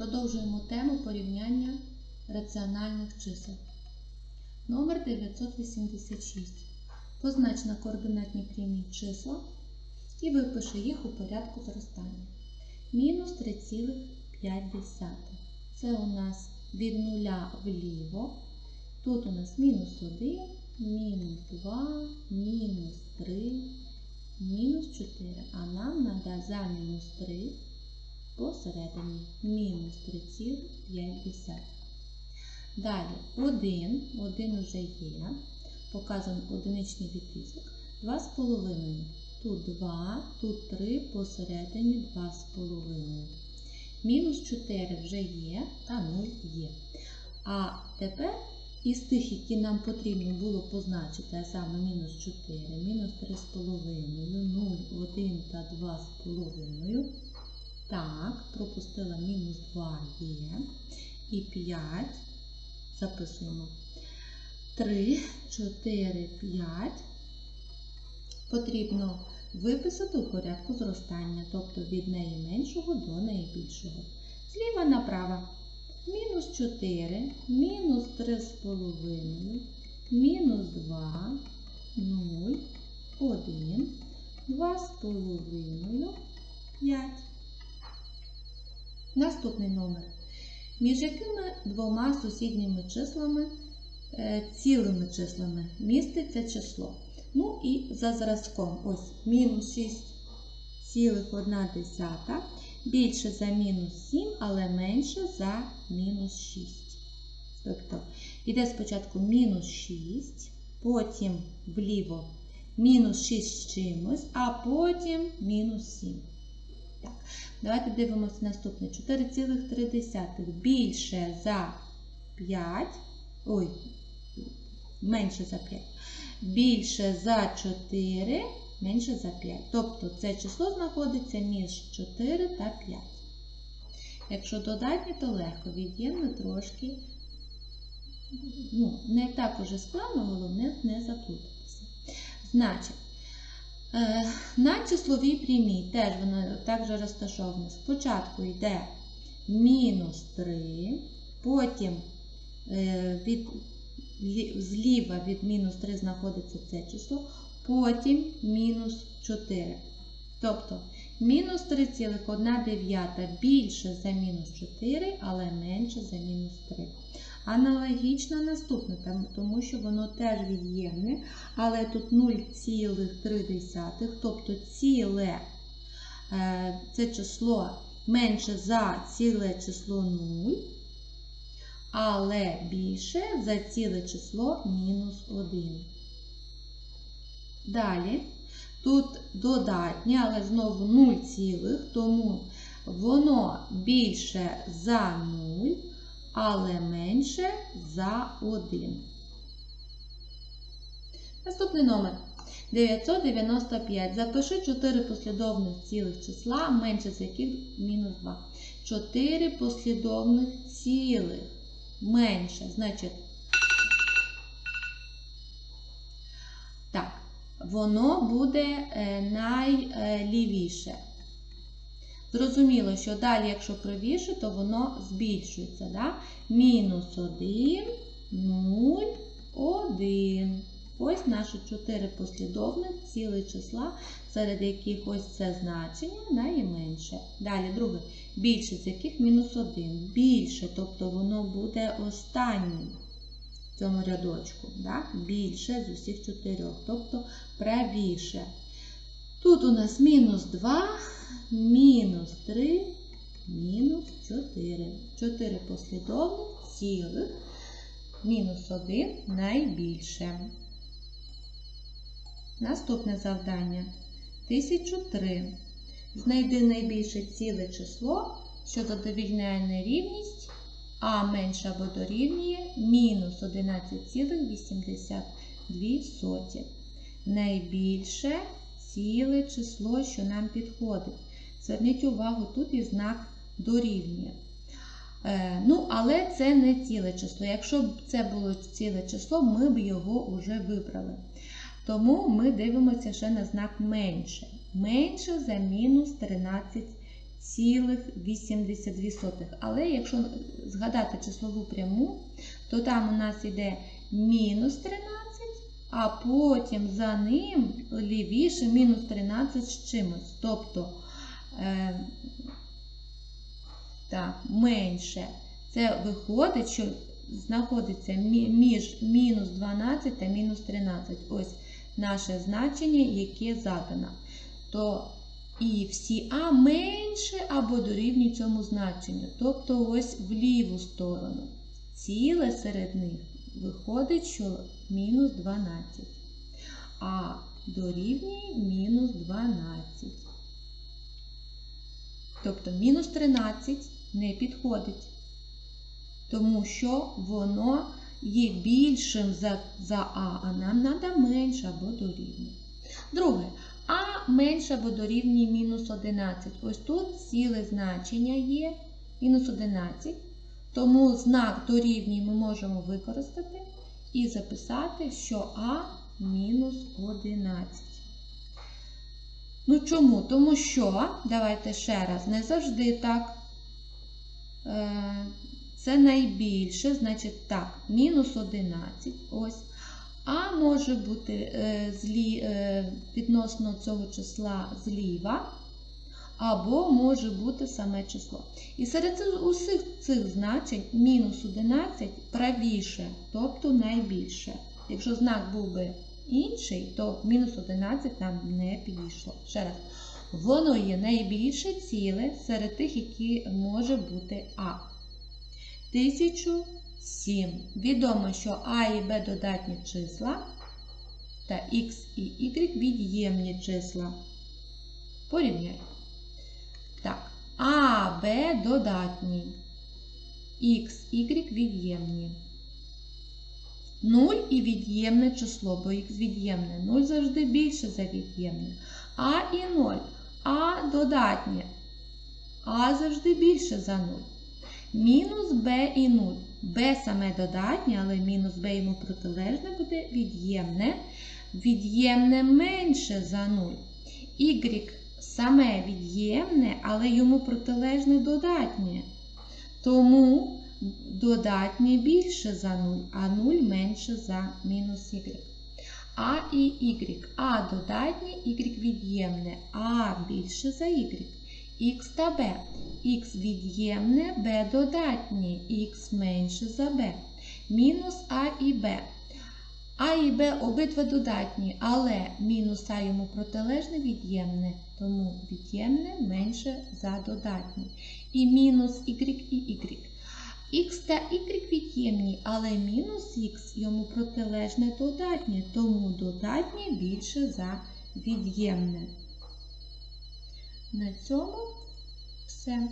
Продовжуємо тему порівняння раціональних чисел. Номер 986. Познач на координатній прямій числа і випиши їх у порядку зростання. Мінус 3,5. Це у нас від нуля вліво. Тут у нас мінус 1, мінус 2, мінус 3, мінус 4. А нам треба за мінус 3 посередині мінус 3,5. Далі 1, 1 вже є, показаний одиничний відрізок, 2,5. Тут 2, тут 3, посередині 2,5. Мінус 4 вже є, та 0 є. А тепер із тих, які нам потрібно було позначити, а саме мінус 4, мінус 3,5, 0, 1 та 2,5. Так, пропустила мінус 2 є. І 5. Записуємо. 3, 4, 5. Потрібно виписати у порядку зростання, тобто від найменшого до найбільшого. Зліва направо. Мінус 4, мінус 3,5, мінус 2, 0, 1, 2,5, 5. Наступний номер. Між якими двома сусідніми числами, е, цілими числами міститься число. Ну і за зразком ось мінус 6,1 більше за мінус 7, але менше за мінус 6. Тобто йде спочатку мінус 6, потім вліво мінус 6 з чимось, а потім мінус 7. Так. Давайте дивимося наступне. 4,3 більше за 5. Ой, менше за 5. Більше за 4, менше за 5. Тобто це число знаходиться між 4 та 5. Якщо додатні, то легко. Від'ємне трошки ну, не так уже складно, головне не заплутатися. Значить, на числовій прямій теж воно також розташоване. Спочатку йде мінус 3, потім від, зліва від мінус 3 знаходиться це число, потім мінус 4. Тобто мінус 3,1 більше за мінус 4, але менше за мінус 3. Аналогічно наступне, тому що воно теж від'ємне, але тут 0,3, тобто ціле це число менше за ціле число 0, але більше за ціле число мінус 1. Далі, тут додатнє, але знову 0, цілих, тому воно більше за 0 але менше за 1. Наступний номер 995. Запиши 4 послідовних цілих числа, менше з яких мінус 2. 4 послідовних цілих менше. Значить, так, воно буде найлівіше. Зрозуміло, що далі, якщо правіше, то воно збільшується. Да? Мінус 1, 0, 1. Ось наші 4 послідовних цілі числа, серед яких ось це значення найменше. Далі, друге, більше з яких мінус 1. Більше, тобто воно буде останнім в цьому рядочку. Да? Більше з усіх чотирьох, тобто правіше. Тут у нас мінус 2, мінус 3, мінус 4. 4 послідовних цілих, мінус 1 найбільше. Наступне завдання 1003. Знайди найбільше ціле число, що задовільняє нерівність, а менше або дорівнює мінус 11,82. Найбільше ціле число, що нам підходить. Зверніть увагу, тут і знак дорівнює. Е, ну, Але це не ціле число. Якщо б це було ціле число, ми б його вже вибрали. Тому ми дивимося ще на знак менше. Менше за мінус 0,82. Але якщо згадати числову пряму, то там у нас йде мінус 13, а потім за ним лівіше мінус 13 з чимось. Тобто, е, так, менше. Це виходить, що знаходиться між мінус 12 та мінус 13. Ось наше значення, яке задано. То і всі А менше або дорівнює цьому значенню. Тобто ось в ліву сторону. Ціле серед них виходить, що мінус 12. А дорівнює мінус 12. Тобто мінус 13 не підходить, тому що воно є більшим за, за А, а нам треба менше або дорівнює. Друге, А менше або дорівнює мінус 11. Ось тут ціле значення є мінус 11. Тому знак дорівнює ми можемо використати і записати, що А мінус 11. Ну чому? Тому що, давайте ще раз, не завжди так. Е, Це найбільше, значить так, мінус 11. Ось. А може бути е, злі, е, відносно цього числа зліва, або може бути саме число. І серед усіх цих значень мінус 11 правіше, тобто найбільше. Якщо знак був би інший, то мінус 11 нам не підійшло. Ще раз. Воно є найбільше ціле серед тих, які може бути А. 1007. Відомо, що А і Б додатні числа та Х і Y від'ємні числа. Порівняй. Б додатні. Х, Y від'ємні. 0 і від'ємне число, бо х від'ємне. 0 завжди більше за від'ємне. А і 0. А додатнє. А завжди більше за 0. Мінус b і 0. b саме додатнє, але мінус b йому протилежне буде від'ємне. Від'ємне менше за 0. Y саме від'ємне, але йому протилежне додатнє. Тому додатнє більше за 0, а 0 менше за мінус y. А і y. А додатнє, y від'ємне, а більше за y. Х та b. Х від'ємне, b додатнє, х менше за b. Мінус а і b. А і Б обидва додатні, але мінус А йому протилежне від'ємне, тому від'ємне менше за додатні. І мінус y і y. Х та y від'ємні, але мінус х йому протилежне додатнє, тому додатнє більше за від'ємне. На цьому все.